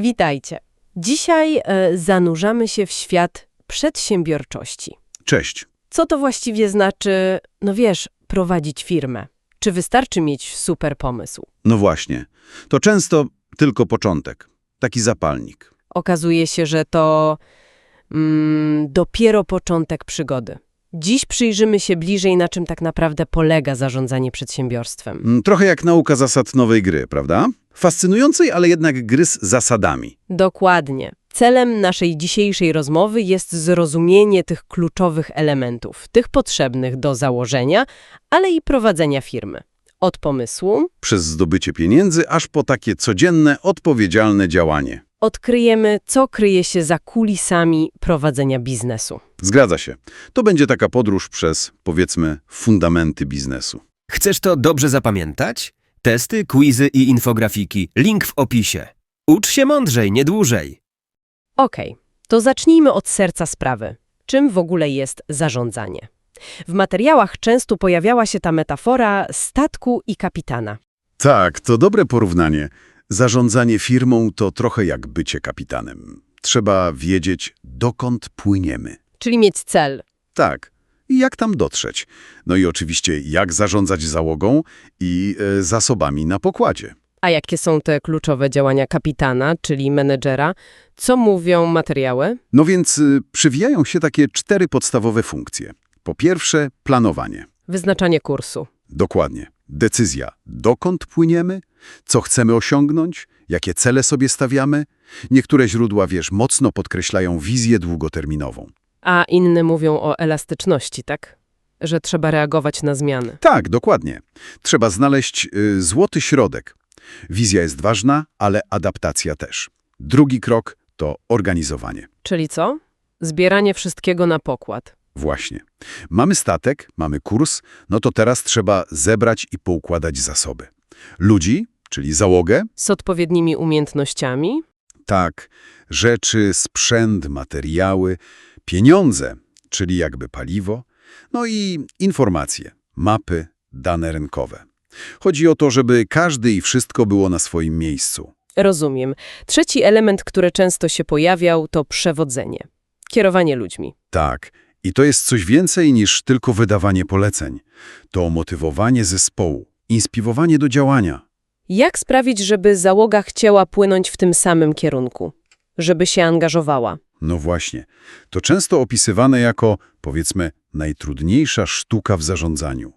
Witajcie. Dzisiaj e, zanurzamy się w świat przedsiębiorczości. Cześć. Co to właściwie znaczy, no wiesz, prowadzić firmę? Czy wystarczy mieć super pomysł? No właśnie. To często tylko początek. Taki zapalnik. Okazuje się, że to mm, dopiero początek przygody. Dziś przyjrzymy się bliżej, na czym tak naprawdę polega zarządzanie przedsiębiorstwem. Mm, Trochę jak nauka zasad nowej gry, prawda? Fascynującej, ale jednak gry z zasadami. Dokładnie. Celem naszej dzisiejszej rozmowy jest zrozumienie tych kluczowych elementów, tych potrzebnych do założenia, ale i prowadzenia firmy. Od pomysłu Przez zdobycie pieniędzy, aż po takie codzienne, odpowiedzialne działanie. odkryjemy, co kryje się za kulisami prowadzenia biznesu. Zgadza się. To będzie taka podróż przez, powiedzmy, fundamenty biznesu. Chcesz to dobrze zapamiętać? Testy, quizy i infografiki. Link w opisie. Ucz się mądrzej, nie dłużej. Okej, to zacznijmy od serca sprawy. Czym w ogóle jest zarządzanie? W materiałach często pojawiała się ta metafora statku i kapitana. Tak, to dobre porównanie. Zarządzanie firmą to trochę jak bycie kapitanem. Trzeba wiedzieć, dokąd płyniemy. Czyli mieć cel. Tak. I jak tam dotrzeć? No i oczywiście, jak zarządzać załogą i e, zasobami na pokładzie. A jakie są te kluczowe działania kapitana, czyli menedżera? Co mówią materiały? No więc y, przywijają się takie cztery podstawowe funkcje. Po pierwsze, planowanie. Wyznaczanie kursu. Dokładnie. Decyzja, dokąd płyniemy, co chcemy osiągnąć, jakie cele sobie stawiamy. Niektóre źródła, wiesz, mocno podkreślają wizję długoterminową. A inne mówią o elastyczności, tak? Że trzeba reagować na zmiany. Tak, dokładnie. Trzeba znaleźć y, złoty środek. Wizja jest ważna, ale adaptacja też. Drugi krok to organizowanie. Czyli co? Zbieranie wszystkiego na pokład. Właśnie. Mamy statek, mamy kurs, no to teraz trzeba zebrać i poukładać zasoby. Ludzi, czyli załogę, Z odpowiednimi umiejętnościami. tak, rzeczy, sprzęt, materiały, pieniądze, czyli jakby paliwo, no i informacje, mapy, dane rynkowe. Chodzi o to, żeby każdy i wszystko było na swoim miejscu. Rozumiem. Trzeci element, który często się pojawiał, to przewodzenie. Kierowanie ludźmi. Tak, i to jest coś więcej niż tylko wydawanie poleceń. To motywowanie zespołu, inspirowanie do działania. Jak sprawić, żeby załoga chciała płynąć w tym samym kierunku? Żeby się angażowała? No właśnie, to często opisywane jako, powiedzmy, najtrudniejsza sztuka w zarządzaniu.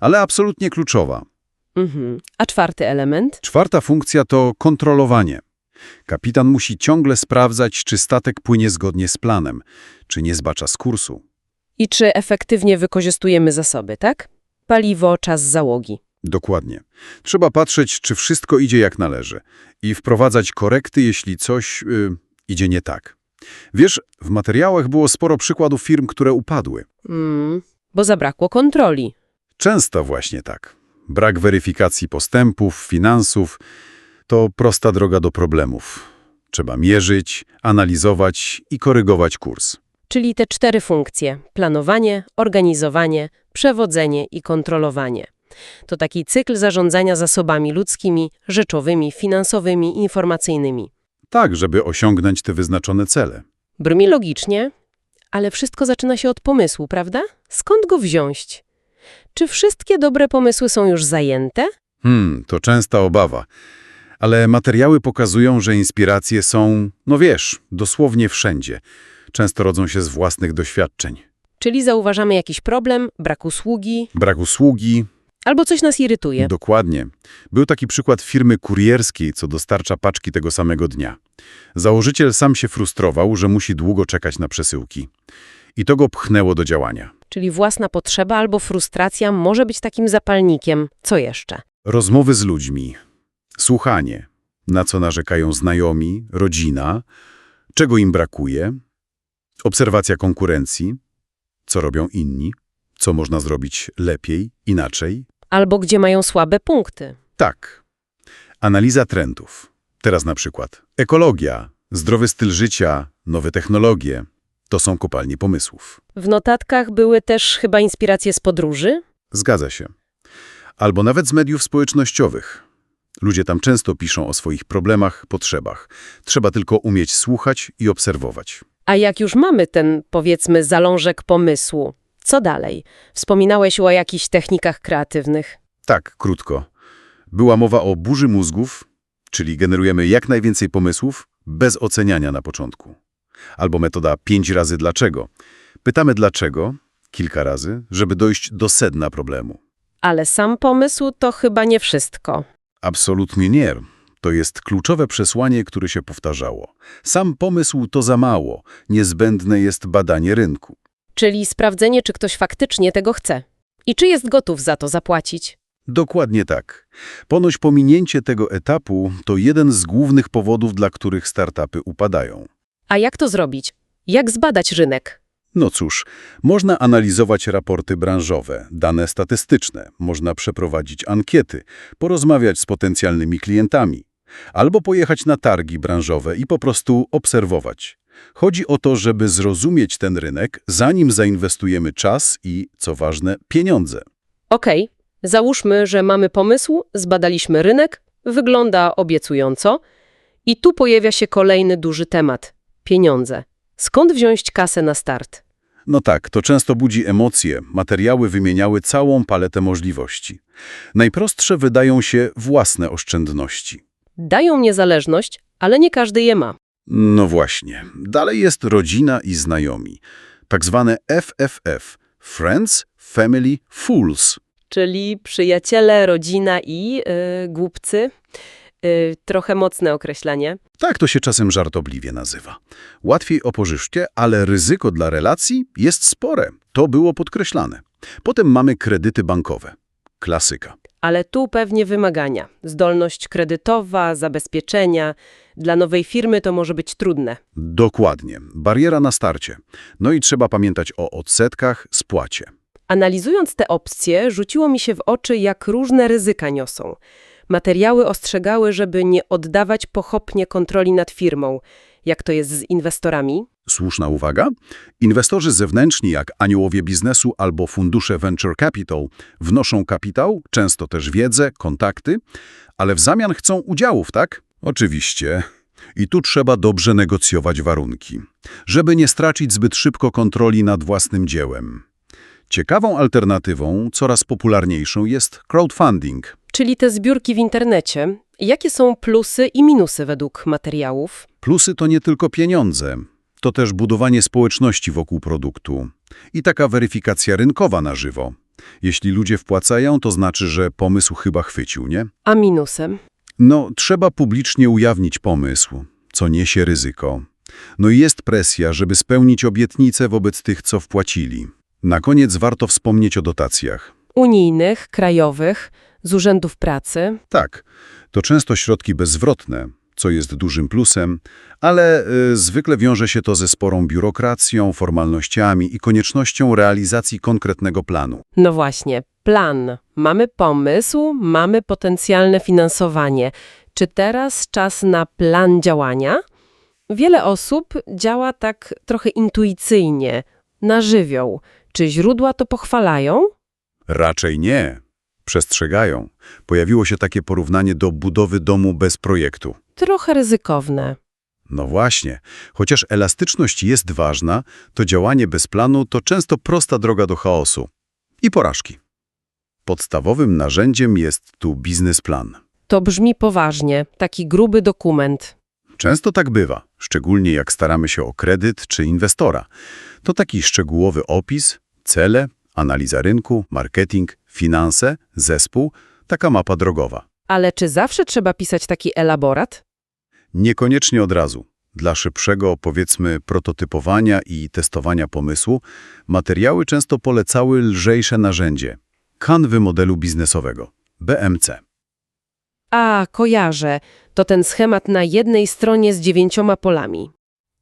Ale absolutnie kluczowa. Mhm. A czwarty element? Czwarta funkcja to kontrolowanie. Kapitan musi ciągle sprawdzać, czy statek płynie zgodnie z planem, czy nie zbacza z kursu. I czy efektywnie wykorzystujemy zasoby, tak? Paliwo, czas załogi. Dokładnie. Trzeba patrzeć, czy wszystko idzie jak należy i wprowadzać korekty, jeśli coś y, idzie nie tak. Wiesz, w materiałach było sporo przykładów firm, które upadły. Mm, bo zabrakło kontroli. Często właśnie tak. Brak weryfikacji postępów, finansów to prosta droga do problemów. Trzeba mierzyć, analizować i korygować kurs. Czyli te cztery funkcje: planowanie, organizowanie, przewodzenie i kontrolowanie. To taki cykl zarządzania zasobami ludzkimi, rzeczowymi, finansowymi, informacyjnymi. Tak, żeby osiągnąć te wyznaczone cele. Brzmi logicznie, ale wszystko zaczyna się od pomysłu, prawda? Skąd go wziąć? Czy wszystkie dobre pomysły są już zajęte? Hmm, to częsta obawa. Ale materiały pokazują, że inspiracje są, no wiesz, dosłownie wszędzie. Często rodzą się z własnych doświadczeń. Czyli zauważamy jakiś problem, brak usługi, Brak usługi, albo coś nas irytuje. Dokładnie. Był taki przykład firmy kurierskiej, co dostarcza paczki tego samego dnia. Założyciel sam się frustrował, że musi długo czekać na przesyłki. I to go pchnęło do działania. Czyli własna potrzeba albo frustracja może być takim zapalnikiem. Co jeszcze? Rozmowy z ludźmi, słuchanie, na co narzekają znajomi, rodzina, czego im brakuje, obserwacja konkurencji, co robią inni, co można zrobić lepiej, inaczej, Albo gdzie mają słabe punkty. Tak. Analiza trendów. Teraz na przykład ekologia, zdrowy styl życia, nowe technologie. To są kopalnie pomysłów. W notatkach były też chyba inspiracje z podróży? Zgadza się. Albo nawet z mediów społecznościowych. Ludzie tam często piszą o swoich problemach, potrzebach. Trzeba tylko umieć słuchać i obserwować. A jak już mamy ten, powiedzmy, zalążek pomysłu, co dalej? Wspominałeś o jakichś technikach kreatywnych. Tak, krótko. Była mowa o burzy mózgów, czyli generujemy jak najwięcej pomysłów bez oceniania na początku. Albo metoda pięć razy dlaczego. Pytamy dlaczego kilka razy, żeby dojść do sedna problemu. Ale sam pomysł to chyba nie wszystko. Absolutnie nie. To jest kluczowe przesłanie, które się powtarzało. Sam pomysł to za mało. Niezbędne jest badanie rynku. Czyli sprawdzenie, czy ktoś faktycznie tego chce. I czy jest gotów za to zapłacić. Dokładnie tak. Ponoć pominięcie tego etapu to jeden z głównych powodów, dla których startupy upadają. A jak to zrobić? Jak zbadać rynek? No cóż, można analizować raporty branżowe, dane statystyczne, można przeprowadzić ankiety, porozmawiać z potencjalnymi klientami, albo pojechać na targi branżowe i po prostu obserwować. Chodzi o to, żeby zrozumieć ten rynek, zanim zainwestujemy czas i, co ważne, pieniądze. Okej, załóżmy, że mamy pomysł, zbadaliśmy rynek, wygląda obiecująco i tu pojawia się kolejny duży temat – pieniądze. Skąd wziąć kasę na start? No tak, to często budzi emocje. Materiały wymieniały całą paletę możliwości. Najprostsze wydają się własne oszczędności. Dają niezależność, ale nie każdy je ma. No właśnie. Dalej jest rodzina i znajomi. Tak zwane FFF – Friends, Family, Fools. Czyli przyjaciele, rodzina i yy, głupcy. Yy, trochę mocne określenie. Tak to się czasem żartobliwie nazywa. Łatwiej o pożyczkę, ale ryzyko dla relacji jest spore. To było podkreślane. Potem mamy kredyty bankowe. Klasyka. Ale tu pewnie wymagania. Zdolność kredytowa, zabezpieczenia. Dla nowej firmy to może być trudne. Dokładnie. Bariera na starcie. No i trzeba pamiętać o odsetkach, spłacie. Analizując te opcje, rzuciło mi się w oczy, jak różne ryzyka niosą. Materiały ostrzegały, żeby nie oddawać pochopnie kontroli nad firmą. Jak to jest z inwestorami? Słuszna uwaga. Inwestorzy zewnętrzni, jak aniołowie biznesu albo fundusze venture capital, wnoszą kapitał, często też wiedzę, kontakty, ale w zamian chcą udziałów, tak? Oczywiście. I tu trzeba dobrze negocjować warunki, żeby nie stracić zbyt szybko kontroli nad własnym dziełem. Ciekawą alternatywą, coraz popularniejszą jest crowdfunding. Czyli te zbiórki w internecie. Jakie są plusy i minusy według materiałów? Plusy to nie tylko pieniądze, to też budowanie społeczności wokół produktu i taka weryfikacja rynkowa na żywo. Jeśli ludzie wpłacają, to znaczy, że pomysł chyba chwycił, nie? A minusem? No, trzeba publicznie ujawnić pomysł, co niesie ryzyko. No i jest presja, żeby spełnić obietnice wobec tych, co wpłacili. Na koniec warto wspomnieć o dotacjach. Unijnych, krajowych, z urzędów pracy. Tak, to często środki bezzwrotne, co jest dużym plusem, ale y, zwykle wiąże się to ze sporą biurokracją, formalnościami i koniecznością realizacji konkretnego planu. No właśnie, plan. Mamy pomysł, mamy potencjalne finansowanie. Czy teraz czas na plan działania? Wiele osób działa tak trochę intuicyjnie, na żywioł. Czy źródła to pochwalają? Raczej nie. Przestrzegają. Pojawiło się takie porównanie do budowy domu bez projektu. Trochę ryzykowne. No właśnie, chociaż elastyczność jest ważna, to działanie bez planu to często prosta droga do chaosu i porażki. Podstawowym narzędziem jest tu biznesplan. To brzmi poważnie, taki gruby dokument. Często tak bywa, szczególnie jak staramy się o kredyt czy inwestora. To taki szczegółowy opis, cele, analiza rynku, marketing, finanse, zespół, taka mapa drogowa. Ale czy zawsze trzeba pisać taki elaborat? Niekoniecznie od razu. Dla szybszego, powiedzmy, prototypowania i testowania pomysłu, materiały często polecały lżejsze narzędzie – kanwy modelu biznesowego, BMC. A, kojarzę. To ten schemat na jednej stronie z dziewięcioma polami.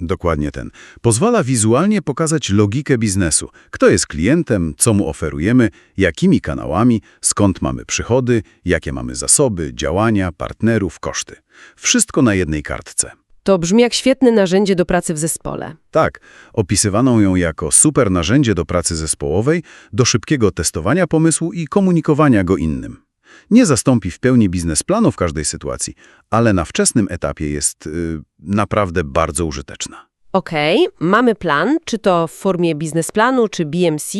Dokładnie ten. Pozwala wizualnie pokazać logikę biznesu. Kto jest klientem, co mu oferujemy, jakimi kanałami, skąd mamy przychody, jakie mamy zasoby, działania, partnerów, koszty. Wszystko na jednej kartce. To brzmi jak świetne narzędzie do pracy w zespole. Tak, opisywano ją jako super narzędzie do pracy zespołowej, do szybkiego testowania pomysłu i komunikowania go innym. Nie zastąpi w pełni biznesplanu w każdej sytuacji, ale na wczesnym etapie jest y, naprawdę bardzo użyteczna. Okej, mamy plan, czy to w formie biznesplanu, czy BMC,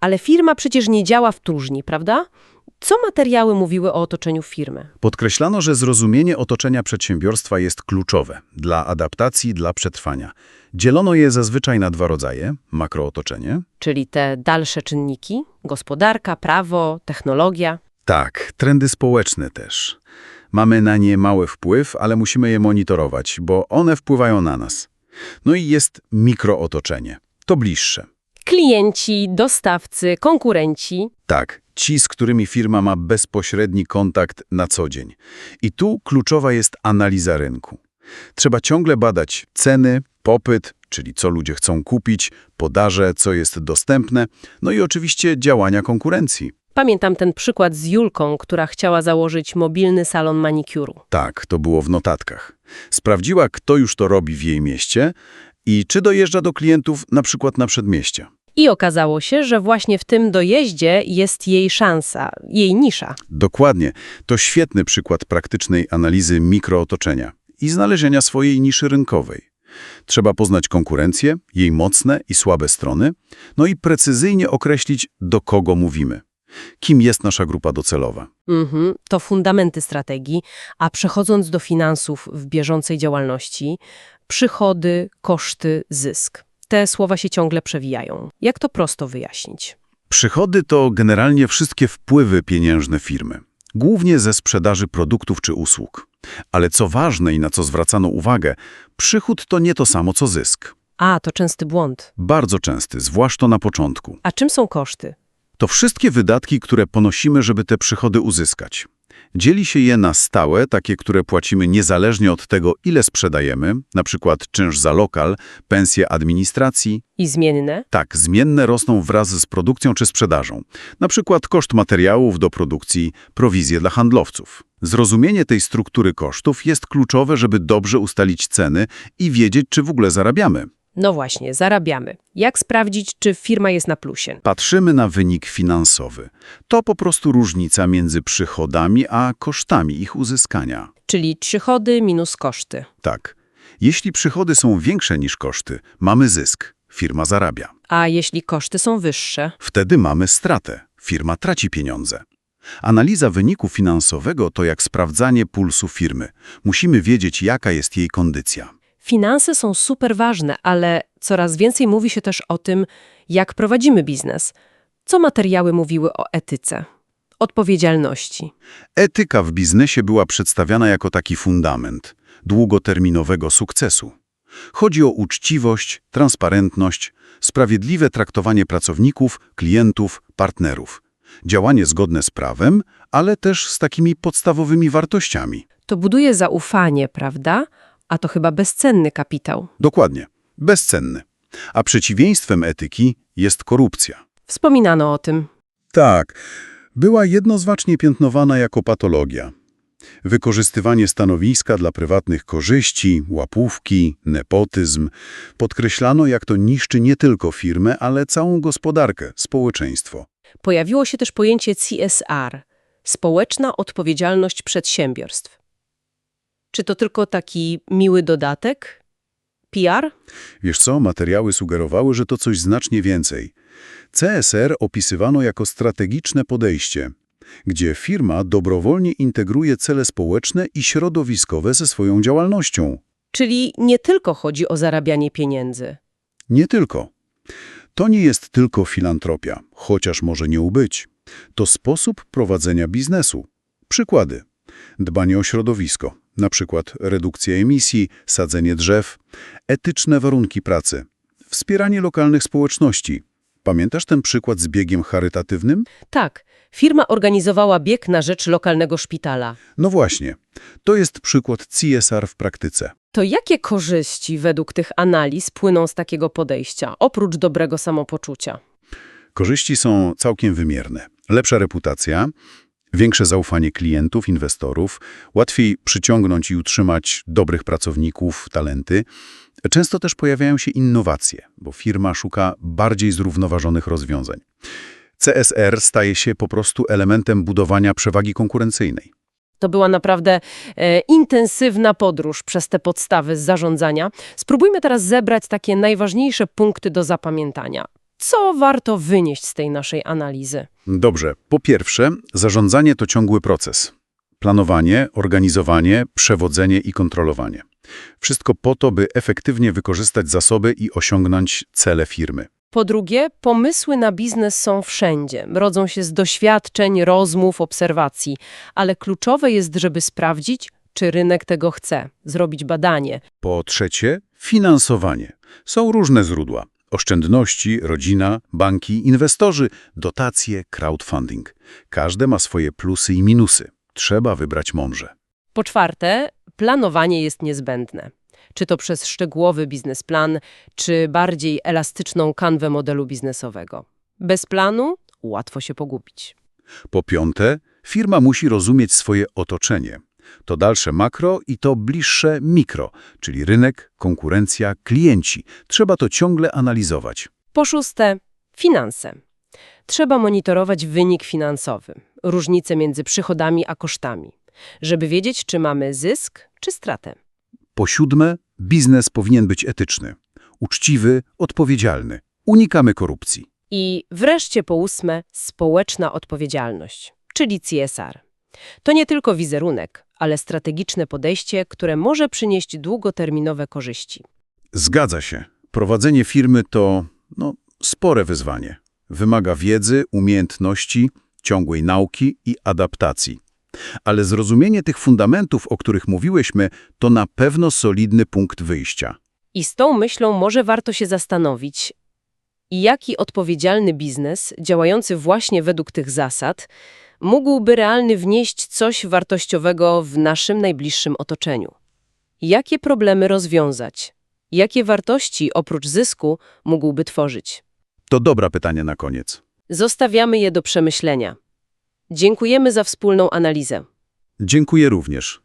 ale firma przecież nie działa w próżni, prawda? Co materiały mówiły o otoczeniu firmy? Podkreślano, że zrozumienie otoczenia przedsiębiorstwa jest kluczowe dla adaptacji, dla przetrwania. Dzielono je zazwyczaj na dwa rodzaje – makrootoczenie. Czyli te dalsze czynniki? Gospodarka, prawo, technologia? Tak, trendy społeczne też. Mamy na nie mały wpływ, ale musimy je monitorować, bo one wpływają na nas. No i jest mikrootoczenie. To bliższe. Klienci, dostawcy, konkurenci. Tak, ci, z którymi firma ma bezpośredni kontakt na co dzień. I tu kluczowa jest analiza rynku. Trzeba ciągle badać ceny, popyt, czyli co ludzie chcą kupić, podaże, co jest dostępne, no i oczywiście działania konkurencji. Pamiętam ten przykład z Julką, która chciała założyć mobilny salon manikuru. Tak, to było w notatkach. Sprawdziła, kto już to robi w jej mieście i czy dojeżdża do klientów na przykład na przedmieście. I okazało się, że właśnie w tym dojeździe jest jej szansa, jej nisza. Dokładnie. To świetny przykład praktycznej analizy mikrootoczenia i znalezienia swojej niszy rynkowej. Trzeba poznać konkurencję, jej mocne i słabe strony, no i precyzyjnie określić, do kogo mówimy. Kim jest nasza grupa docelowa? Mhm, to fundamenty strategii, a przechodząc do finansów w bieżącej działalności, przychody, koszty, zysk. Te słowa się ciągle przewijają. Jak to prosto wyjaśnić? Przychody to generalnie wszystkie wpływy pieniężne firmy, głównie ze sprzedaży produktów czy usług. Ale co ważne i na co zwracano uwagę, przychód to nie to samo co zysk. A, to częsty błąd. Bardzo częsty, zwłaszcza na początku. A czym są koszty? To wszystkie wydatki, które ponosimy, żeby te przychody uzyskać. Dzieli się je na stałe, takie, które płacimy niezależnie od tego, ile sprzedajemy, na przykład czynsz za lokal, pensje administracji. I zmienne? Tak, zmienne rosną wraz z produkcją czy sprzedażą. Na przykład koszt materiałów do produkcji, prowizje dla handlowców. Zrozumienie tej struktury kosztów jest kluczowe, żeby dobrze ustalić ceny i wiedzieć, czy w ogóle zarabiamy. No właśnie, zarabiamy. Jak sprawdzić, czy firma jest na plusie? Patrzymy na wynik finansowy. To po prostu różnica między przychodami a kosztami ich uzyskania. Czyli przychody minus koszty. Tak. Jeśli przychody są większe niż koszty, mamy zysk. Firma zarabia. A jeśli koszty są wyższe? Wtedy mamy stratę. Firma traci pieniądze. Analiza wyniku finansowego to jak sprawdzanie pulsu firmy. Musimy wiedzieć, jaka jest jej kondycja. Finanse są super ważne, ale coraz więcej mówi się też o tym, jak prowadzimy biznes. Co materiały mówiły o etyce? Odpowiedzialności. Etyka w biznesie była przedstawiana jako taki fundament długoterminowego sukcesu. Chodzi o uczciwość, transparentność, sprawiedliwe traktowanie pracowników, klientów, partnerów. Działanie zgodne z prawem, ale też z takimi podstawowymi wartościami. To buduje zaufanie, prawda? A to chyba bezcenny kapitał. Dokładnie. Bezcenny. A przeciwieństwem etyki jest korupcja. Wspominano o tym. Tak, była jednoznacznie piętnowana jako patologia. Wykorzystywanie stanowiska dla prywatnych korzyści, łapówki, nepotyzm. Podkreślano, jak to niszczy nie tylko firmę, ale całą gospodarkę, społeczeństwo. Pojawiło się też pojęcie CSR społeczna odpowiedzialność przedsiębiorstw. Czy to tylko taki miły dodatek? PR? Wiesz co, materiały sugerowały, że to coś znacznie więcej. CSR opisywano jako strategiczne podejście, gdzie firma dobrowolnie integruje cele społeczne i środowiskowe ze swoją działalnością. Czyli nie tylko chodzi o zarabianie pieniędzy. Nie tylko. To nie jest tylko filantropia, chociaż może nie ubyć. To sposób prowadzenia biznesu. Przykłady. Dbanie o środowisko, na przykład redukcja emisji, sadzenie drzew, etyczne warunki pracy, wspieranie lokalnych społeczności. Pamiętasz ten przykład z biegiem charytatywnym? Tak, firma organizowała bieg na rzecz lokalnego szpitala. No właśnie, to jest przykład CSR w praktyce. To jakie korzyści według tych analiz płyną z takiego podejścia, oprócz dobrego samopoczucia? Korzyści są całkiem wymierne. Lepsza reputacja, większe zaufanie klientów, inwestorów, łatwiej przyciągnąć i utrzymać dobrych pracowników, talenty. Często też pojawiają się innowacje, bo firma szuka bardziej zrównoważonych rozwiązań. CSR staje się po prostu elementem budowania przewagi konkurencyjnej. To była naprawdę e, intensywna podróż przez te podstawy zarządzania. Spróbujmy teraz zebrać takie najważniejsze punkty do zapamiętania. Co warto wynieść z tej naszej analizy? Dobrze. Po pierwsze, zarządzanie to ciągły proces. Planowanie, organizowanie, przewodzenie i kontrolowanie. Wszystko po to, by efektywnie wykorzystać zasoby i osiągnąć cele firmy. Po drugie, pomysły na biznes są wszędzie. Rodzą się z doświadczeń, rozmów, obserwacji, ale kluczowe jest, żeby sprawdzić, czy rynek tego chce, zrobić badanie. Po trzecie, finansowanie. Są różne źródła. Oszczędności, rodzina, banki, inwestorzy, dotacje, crowdfunding. Każde ma swoje plusy i minusy. Trzeba wybrać mądrze. Po czwarte, planowanie jest niezbędne. Czy to przez szczegółowy biznesplan, czy bardziej elastyczną kanwę modelu biznesowego. Bez planu łatwo się pogubić. Po piąte, firma musi rozumieć swoje otoczenie. To dalsze makro i to bliższe mikro, czyli rynek, konkurencja, klienci. Trzeba to ciągle analizować. Po szóste, finanse. Trzeba monitorować wynik finansowy, różnice między przychodami a kosztami, żeby wiedzieć, czy mamy zysk czy stratę. Po siódme, biznes powinien być etyczny, uczciwy, odpowiedzialny. Unikamy korupcji. I wreszcie po ósme, społeczna odpowiedzialność, czyli CSR. To nie tylko wizerunek, ale strategiczne podejście, które może przynieść długoterminowe korzyści. Zgadza się. Prowadzenie firmy to no, spore wyzwanie. Wymaga wiedzy, umiejętności, ciągłej nauki i adaptacji. Ale zrozumienie tych fundamentów, o których mówiłyśmy, to na pewno solidny punkt wyjścia. I z tą myślą może warto się zastanowić, jaki odpowiedzialny biznes, działający właśnie według tych zasad, mógłby realnie wnieść coś wartościowego w naszym najbliższym otoczeniu. Jakie problemy rozwiązać? Jakie wartości oprócz zysku mógłby tworzyć? To dobra pytanie na koniec. Zostawiamy je do przemyślenia. Dziękujemy za wspólną analizę. Dziękuję również.